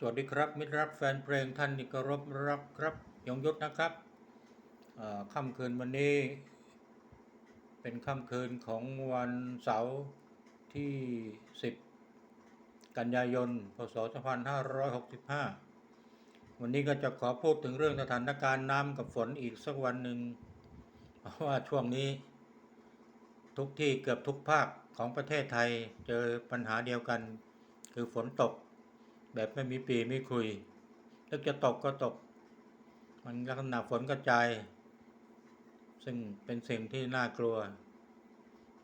สวัสดีครับมิตรรักแฟนเพลงท่านที่เคารพรักครับยงยุทธนะครับค่ำคืนวันนี้ เป็นค่ำคืนของวันเสาร์ที่ 10 กันยายน พศ 2565 วันนี้ก็จะขอพูดถึงเรื่องสถานการณ์น้ำกับฝนอีกสักวันหนึ่งเพราะว่าช่วงนี้ ทุกที่เกือบทุกภาคของประเทศไทยเจอปัญหาเดียวกัน คือฝนตก แบบไม่มีปีไม่คุยนึกจะตกก็ตก มันลักษณะฝนกระจาย ซึ่งเป็นสิ่งที่น่ากลัว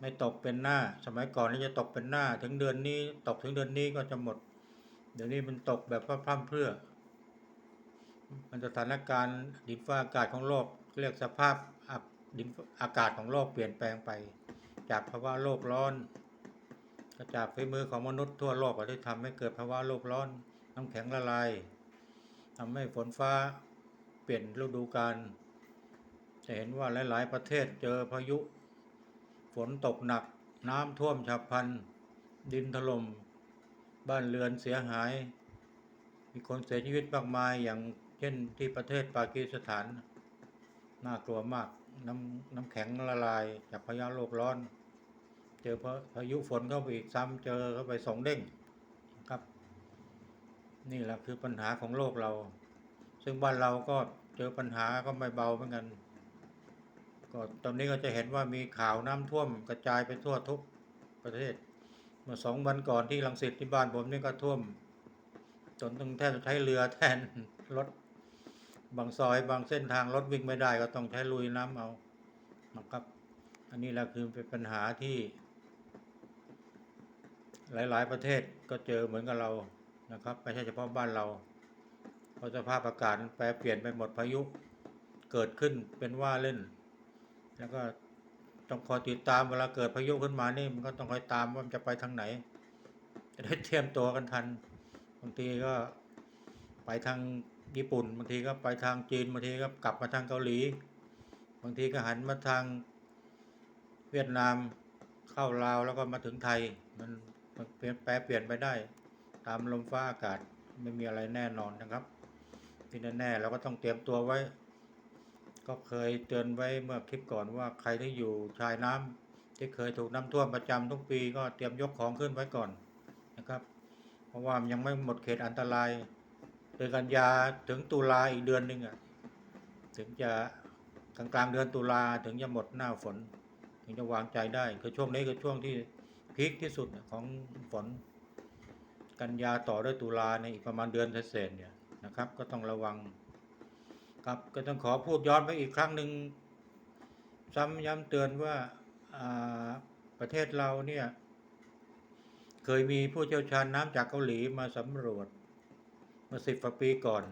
ไม่ตกเป็นหน้า สมัยก่อนนี่จะตกเป็นหน้า ถึงเดือนนี้ ตกถึงเดือนนี้ก็จะหมด เดี๋ยวนี้มันตกแบบพร่ำเพรื่อ มันสถานการณ์ดินฟ้าอากาศของโลกเรียกสภาพอากาศของโลกเปลี่ยนแปลงไป จากภาวะโลกร้อน จากฝีมือของมนุษย์ทั่วโลกที่ทำให้เกิดภาวะโลกร้อน น้ำแข็งละลายทำให้ฝนฟ้าเปลี่ยนฤดูกาลจะเห็นว่าหลาย ๆ ประเทศเจอพายุ ฝนตกหนัก น้ำท่วมฉับพลัน ดินถล่ม บ้านเรือนเสียหาย มีคนเสียชีวิตมากมายอย่างเช่นที่ประเทศปากีสถาน น่ากลัวมาก น้ำน้ำแข็งละลายจากพายุโลกร้อน เจอพาพายุฝนเข้าไปอีกซ้ำเจอเข้าไปสองเด้งครับ นี่แหละคือปัญหาของโลกเรา ซึ่งบ้านเราก็เจอปัญหาก็ไม่เบาเหมือนกันก็ตอนนี้ก็จะเห็นว่ามีข่าวน้ำท่วมกระจายไปทั่วทุกประเทศเมื่อสองวันก่อนที่ลังสิตที่บ้านผมนี่ก็ท่วมจนต้องแทบใช้เรือแทนรถบางซอยบางเส้นทางรถวิ่งไม่ได้ก็ต้องใช้ลุยน้ำเอานะครับ อันนี้แหละคือเป็นปัญหาที่ หลาย ๆ ประเทศก็เจอเหมือนกับเรานะครับไม่ใช่เฉพาะบ้านเราเพราะสภาพอากาศแปรเปลี่ยนไปหมดพายุเกิดขึ้นเป็นว่าเล่น แล้วก็ต้องคอยติดตามเวลาเกิดพายุขึ้นมานี่มันก็ต้องคอยตามว่ามันจะไปทางไหน จะได้เตรียมตัวกันทันบางทีก็ไปทางญี่ปุ่นบางทีก็ไปทางจีนบางทีก็กลับมาทางเกาหลี บางทีก็หันมาทางเวียดนามเข้าลาวแล้วก็มาถึงไทยมัน เปลี่ยนแปรเปลี่ยนไปได้ ตามลมฟ้าอากาศไม่มีอะไรแน่นอนนะครับ ที่แน่ๆเราก็ต้องเตรียมตัวไว้ ก็เคยเตือนไว้เมื่อคลิปก่อนว่าใครที่อยู่ชายน้ำที่เคยถูกน้ำท่วมประจำทุกปีก็เตรียมยกของขึ้นไว้ก่อนนะครับ เพราะว่ามันยังไม่หมดเขตอันตรายเดือนกันยาถึงตุลาอีกเดือนหนึ่งอะถึงจะกลางกลางเดือนตุลาถึงจะหมดหน้าฝน ถึงจะวางใจได้คือช่วงนี้คือช่วงที่ พีคที่สุดของฝนกันยาต่อด้วยตุลาในอีกประมาณเดือนเศษเนี่ยนะครับ ก็ต้องระวัง ครับก็ต้องขอพูดย้อนไปอีกครั้งหนึ่งซ้ำย้ำเตือนว่าาประเทศเราเนี่ยเคยมีผู้เชี่ยวชาญน้ำจากเกาหลีมาสำรวจเมื่อสิบปีก่อน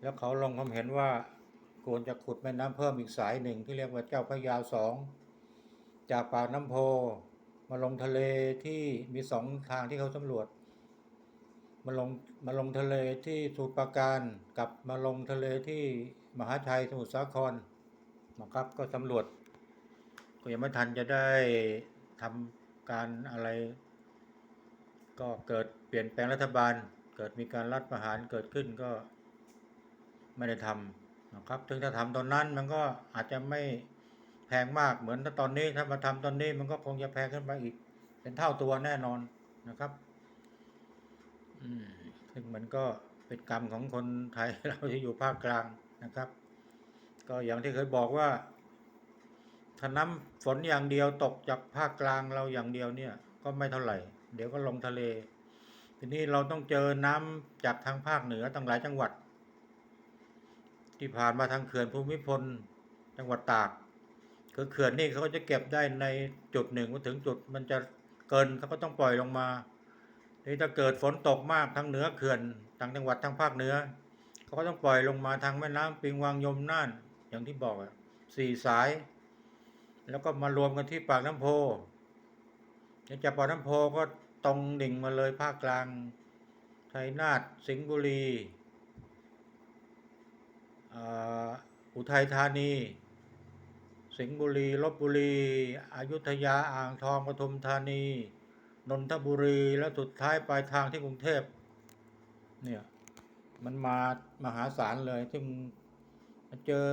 แล้วเขาลงความเห็นว่าควรจะขุดแม่น้ำเพิ่มอีกสายหนึ่งที่เรียกว่าเจ้าพระยาสองจากปากน้ำโพ มาลงทะเลที่มีสองทางที่เขาสำรวจ มาลงมาลงทะเลที่สมุทรปราการกับมาลงทะเลที่มหาชัยสมุทรสาครนะครับก็สำรวจ ก็ยังไม่ทันจะได้ทำการอะไร ก็เกิดเปลี่ยนแปลงรัฐบาล เกิดมีการรัฐประหารเกิดขึ้นก็ไม่ได้ทำนะครับ ถึงถ้าทำตอนนั้นมันก็อาจจะไม่ พงมากเหมือนถ้าตอนนี้ถ้ามาทำตอนนี้มันก็คงจะแพงขึ้นไปอีก เป็นเท่าตัวแน่นอนนะครับอืมซึ่งมันก็เป็นกรรมของคนไทยเราที่อยู่ภาคกลางนะครับ ก็อย่างที่เคยบอกว่าถ้าน้ำฝนอย่างเดียวตกจากภาคกลางเราอย่างเดียวเนี่ย ก็ไม่เท่าไหร่ เดี๋ยวก็ลงทะเล ทีนี้เราต้องเจอน้ำจากทางภาคเหนือตั้งหลายจังหวัด ที่ผ่านมาทางเขื่อนภูมิพล จังหวัดตาก คือเขื่อนนี่เขาก็จะเก็บได้ในจุดหนึ่งพอถึงจุดมันจะเกินเขาก็ต้องปล่อยลงมานี่ถ้าเกิดฝนตกมากทางเหนือเขื่อนต่างจังหวัดทางภาคเหนือเขาก็ต้องปล่อยลงมาทางแม่น้ำปิงวังยมน่าน อย่างที่บอกอะสี่สาย แล้วก็มารวมกันที่ปากน้ำโพจากปากน้ำโพก็ตรงดิ่งมาเลยภาคกลางชัยนาทสิงห์บุรีอุทัยธานี สิงห์บุรีลบบุรีอยุธยาอ่างทองปทุมธานี นนทบุรีแล้วสุดท้ายปลายทางที่กรุงเทพเนี่ยมันมามหาศาลเลยที่มันเจอ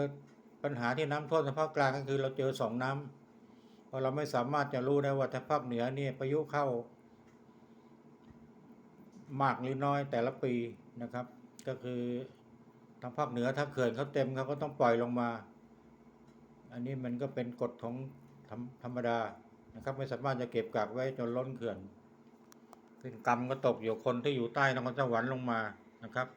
ปัญหาที่น้ำท่วมในภาคกลางก็คือเราเจอสองน้ำเพราะเราไม่สามารถจะรู้ได้ว่าถ้าภาคเหนือเนี่ยพายุเข้า มากหรือน้อยแต่ละปีนะครับ ก็คือทางภาคเหนือถ้าเขื่อนเขาเต็มเขาก็ต้องปล่อยลงมา อันนี้มันก็เป็นกฎของธรรมธรรมดานะครับ ไม่สามารถจะเก็บกักไว้จนล้นเขื่อนซึ่งกรรมก็ตกอยู่คนที่อยู่ใต้นครสวรรค์ลงมานะครับ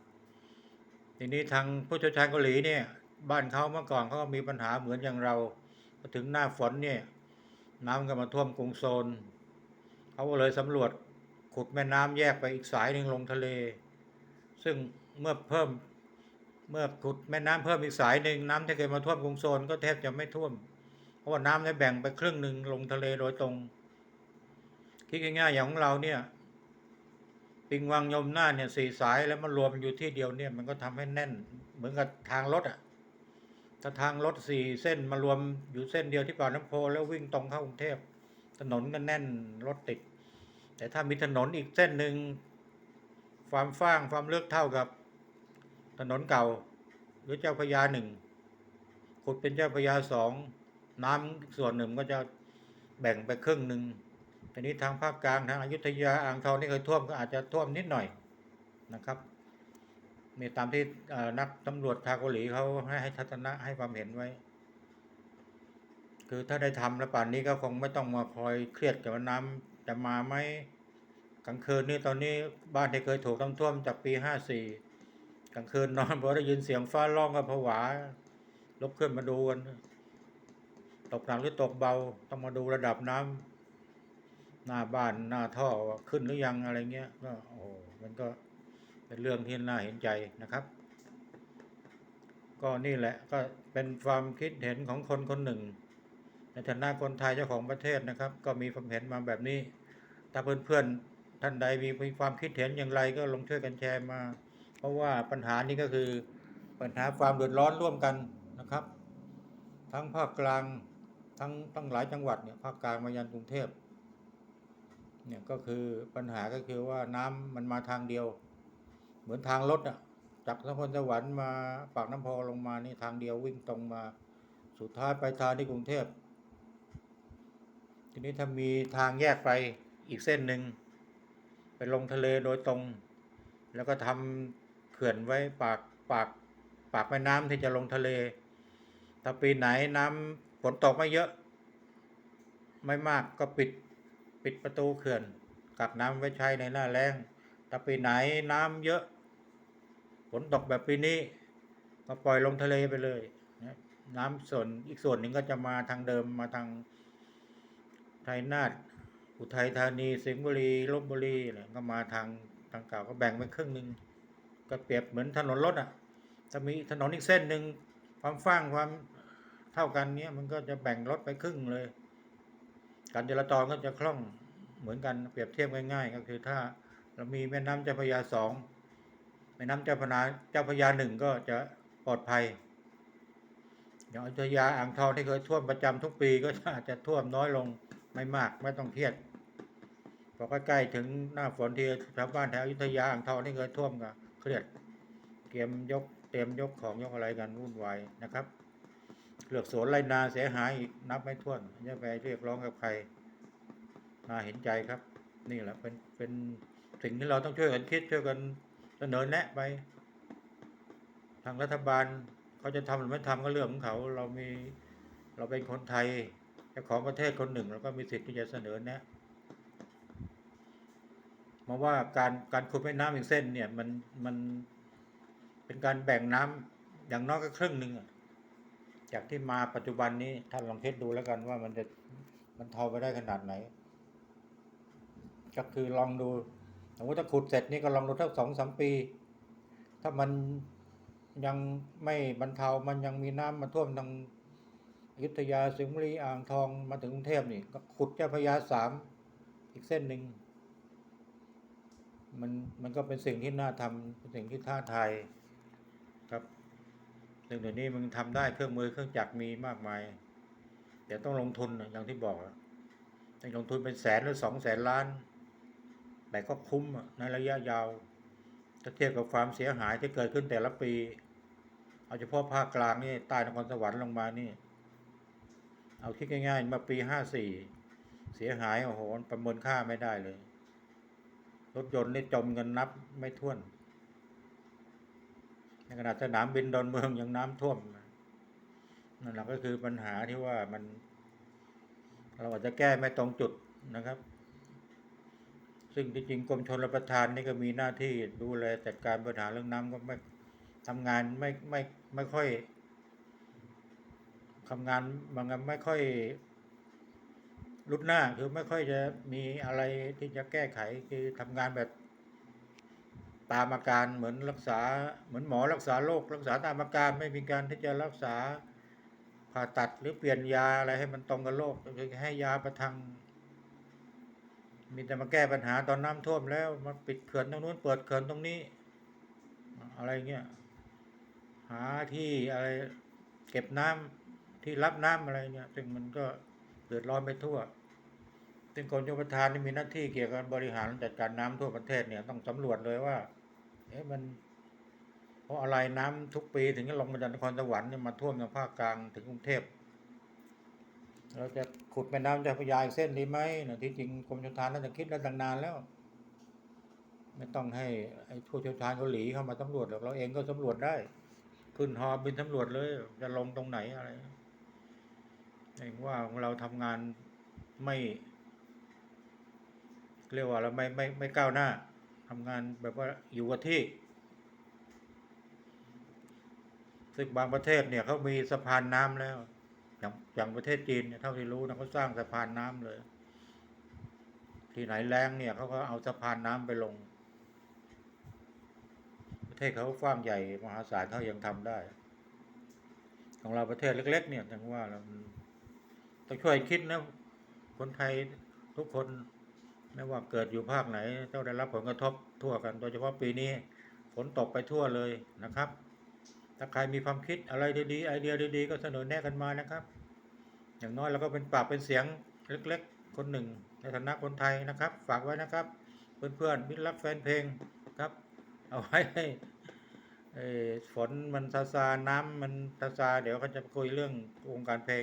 ทีนี้ทางผู้เชี่ยวชาญเกาหลีเนี่ย บ้านเขาเมื่อก่อนเขาก็มีปัญหาเหมือนอย่างเราพอถึงหน้าฝนเนี่ย น้ำก็มาท่วมกรุงโซนเขาก็เลยสำรวจขุดแม่น้ำแยกไปอีกสายหนึ่งลงทะเล ซึ่งเมื่อเพิ่ม เมื่อขุดแม่น้ำเพิ่มอีกสายหนึ่งน้ำที่เคยมาท่วมกรุงโซนก็แทบจะไม่ท่วม เพราะว่าน้ำได้แบ่งไปครึ่งหนึ่งลงทะเลโดยตรง คิดง่ายๆอย่างของเราเนี่ยปิงวังยมหน้าเนี่ยสี่สายแล้วมันรวมอยู่ที่เดียวเนี่ยมันก็ทำให้แน่น เหมือนกับทางรถอะถ้าทางรถสี่เส้นมารวมอยู่เส้นเดียวที่ป่าน้ำโพแล้ววิ่งตรงเข้ากรุงเทพถนนก็แน่นรถติด แต่ถ้ามีถนนอีกเส้นหนึ่งความฟ้างความเลือกเท่ากับ ถนนเก่า หรือเจ้าพระยาหนึ่งขุดเป็นเจ้าพระยาสองน้ำส่วนหนึ่งก็จะแบ่งไปครึ่งหนึ่งทีนี้ทางภาคกลางทางอยุธยาอ่างทองที่เคยท่วมก็อาจจะท่วมนิดหน่อยนะครับมีตามที่นักตำรวจทางเกาหลีเขาให้ให้ทัศนะให้ความเห็นไว้ คือถ้าได้ทำแล้วป่านนี้ก็คงไม่ต้องมาคอยเครียดกับน้ำจะมาไหมกลางคืนนี่ตอนนี้บ้านที่เคยถูกน้ำท่วมจากปีห้าสี่ กลางคืนนอนพอได้ยินเสียงฟ้าร้องก็ผวาลุกขึ้นมาดูกัน ตกหนักหรือตกเบา ต้องมาดูระดับน้ำหน้าบ้านหน้าท่อขึ้นหรือยังอะไรเงี้ยก็โอ้โหมันก็เป็นเรื่องที่น่าเห็นใจนะครับ ก็นี่แหละก็เป็นความคิดเห็นของคนคนหนึ่ง ในฐานะคนไทยเจ้าของประเทศนะครับ ก็มีความเห็นมาแบบนี้ ถ้าเพื่อนๆท่านใดมีความคิดเห็นอย่างไรก็ลองช่วยกันแชร์มา เพราะว่าปัญหานี้ก็คือปัญหาความเดือดร้อนร่วมกันนะครับ ทั้งภาคกลางทั้งตั้งหลายจังหวัดเนี่ยภาคกลางมายันกรุงเทพเนี่ยก็คือปัญหาก็คือว่าน้ำมันมาทางเดียว เหมือนทางรถอะจากนครสวรรค์มาปากน้ำพอลงมานี่ทางเดียววิ่งตรงมาสุดท้ายไปทางที่กรุงเทพทีนี้ถ้ามีทางแยกไปอีกเส้นหนึ่งไปลงทะเลโดยตรง แล้วก็ทำเขื่อนไว้ปากปากปากแม่น้ำที่จะลงทะเล ถ้าปีไหนน้ำฝนตกไม่เยอะ ไม่มากก็ปิดปิดประตูเขื่อนกักน้ำไว้ใช้ในหน้าแล้งถ้าปีไหนน้ำเยอะ ฝนตกแบบปีนี้ ก็ปล่อยลงทะเลไปเลยนะน้ำส่วนอีกส่วนหนึ่งก็จะมาทางเดิมมาทางไทยนาฏอุทัยธานีสิงห์บุรีลบบุรีเนี่ยก็มาทางทางเก่าก็แบ่งเป็นครึ่งหนึ่ง ก็เปรียบเหมือนถนนรถอะถ้ามีถนนอีกเส้นหนึ่งความฟ้างความเท่ากันเนี้ยมันก็จะแบ่งรถไปครึ่งเลย การจราจรก็จะคล่องเหมือนกันเปรียบเทียบง่ายๆก็คือถ้าเรามีแม่น้ำเจ้าพระยาสองแม่น้ำเจ้าพนาเจ้าพระยาหนึ่งก็จะปลอดภัยอย่างอยุธยาอ่างทองที่เคยท่วมประจำทุกปีก็อาจจะท่วมน้อยลงไม่มากไม่ต้องเครียดพอใกล้ๆถึงหน้าฝนที่ชาวบ้านแถวอยุธยาอ่างทองที่เคยท่วมก็ เครียดเตรียมยกเตรียมยกของยกอะไรกันวุ่นวายนะครับเลือกสวนไรนาเสียหายอีกนับไม่ถ้วนจะไปเรียกร้องกับใครนาเห็นใจครับ นี่แหละเป็นเป็นสิ่งที่เราต้องช่วยกันคิดช่วยกันเสนอแนะไป ทางรัฐบาลเขาจะทำหรือไม่ทำก็เรื่องของเขาเรามีเราเป็นคนไทยเจ้าของประเทศคนหนึ่งเราก็มีสิทธิ์ที่จะเสนอแนะ มาว่าการการขุดแม่น้ำอีกเส้นเนี่ยมันมันเป็นการแบ่งน้ำอย่างน้อยก็ครึ่งหนึ่งจากที่มาปัจจุบันนี้ท่านลองเทสดูแล้วกันว่ามันจะมันทอไปได้ขนาดไหน ก็คือลองดูสมมติถ้าขุดเสร็จนี่ก็ลองดูทักสองสามปี ถ้ามันยังไม่บรรเทามันยังมีน้ำมาท่วมทางอยุธยาสิงห์บุรีอ่างทองมาถึงกรุงเทพนี่ก็ขุดเจ้าพยาสามอีกเส้นหนึ่ง มันมันก็เป็นสิ่งที่น่าทำเป็นสิ่งที่ท้าทายครับซึ่งเดี๋ยวนี้มันทำได้เครื่องมือเครื่องจักรมีมากมายแต่ต้องลงทุนอย่างที่บอกต้องลงทุนเป็นแสนหรือสองแสนล้าน แต่ก็คุ้มในระยะยาวถ้าเทียบกับความเสียหายที่เกิดขึ้นแต่ละปี เอาเฉพาะภาคกลางนี่ใต้นครสวรรค์ลงมานี่ เอาคิดง่ายๆมาปีห้าสี่เสียหายโอ้โหประเมินค่าไม่ได้เลย รถยนต์นี่จมเงินนับไม่ถ้วน ในขณะสนามบินดอนเมืองยังน้ำท่วมนั่นแหละก็คือปัญหาที่ว่ามัน เราอาจจะแก้ไม่ตรงจุดนะครับ ซึ่งที่จริงกรมชลประทานนี่ก็มีหน้าที่ดูแลจัดการปัญหาเรื่องน้ำก็ไม่ทำงานไม่ไม่ไม่ค่อยทำงานบางงานไม่ค่อย รุดหน้าคือไม่ค่อยจะมีอะไรที่จะแก้ไขคือทำงานแบบตามอาการเหมือนรักษาเหมือนหมอรักษาโรครักษาตามอาการไม่มีการที่จะรักษาผ่าตัดหรือเปลี่ยนยาอะไรให้มันตรงกับโรคคือให้ยาประทัง มีแต่มาแก้ปัญหาตอนน้ำท่วมแล้วมาปิดเขื่อนตรงนู้นเปิดเขื่อนตรงนี้ อะไรเงี้ยหาที่อะไร เก็บน้ำที่รับน้ำอะไรเงี้ยซึ่งมันก็ ดือดร้อนไปทั่ว ซึ่งกรมชลประทานนี่มีหน้าที่เกี่ยวกับบริหารจัดการน้ำทั่วประเทศเนี่ยต้องสำรวจเลยว่า เอ๊ะมัน เพราะอะไรน้ำทุกปีถึงจะลงมาจากนครสวรรค์เนี่ยมาท่วมทางภาคกลางถึงกรุงเทพ เราจะขุดแม่น้ำเจ้าพระยาอีกเส้นดีไหมนะที่จริงกรมชลประทานน่าจะคิดแล้วตั้งนานแล้ว ไม่ต้องให้ไอ้ผู้เชี่ยวชาญเกาหลีเข้ามาสำรวจหรอกเราเองก็สำรวจได้ ขึ้นฮอบินสำรวจเลย จะลงตรงไหนอะไร เองว่าเราทำงานไม่ เรียกว่าเราไม่ไม่ไม่ก้าวหน้าทำงานแบบว่าอยู่กับที่ซึ่งบางประเทศเนี่ยเขามีสะพานน้ำแล้วอย่างอย่างประเทศจีนเนี่ยเท่าที่รู้นะเขาสร้างสะพานน้ำเลย ที่ไหนแรงเนี่ยเขาก็เอาสะพานน้ำไปลง ประเทศเขากว้างใหญ่มหาศาลเขายังทำได้ ของเราประเทศเล็ก ๆ เนี่ยถึงว่าเรา ต้องช่วยคิดนะ คนไทยทุกคนไม่ว่าเกิดอยู่ภาคไหนต้องได้รับผลกระทบทั่วกันโดยเฉพาะปีนี้ฝนตกไปทั่วเลยนะครับ ถ้าใครมีความคิดอะไรดีๆไอเดียดีๆ ก็เสนอแนะกันมานะครับ อย่างน้อยเราก็เป็นปากเป็นเสียงเล็กๆ คนหนึ่ง ในฐานะคนไทยนะครับ ฝากไว้นะครับ เพื่อนๆมิตรรักแฟนเพลงครับ เอาไว้ให้ฝนมันซาซาน้ำมันซาซาเดี๋ยวเขาจะคุยเรื่องวงการเพลง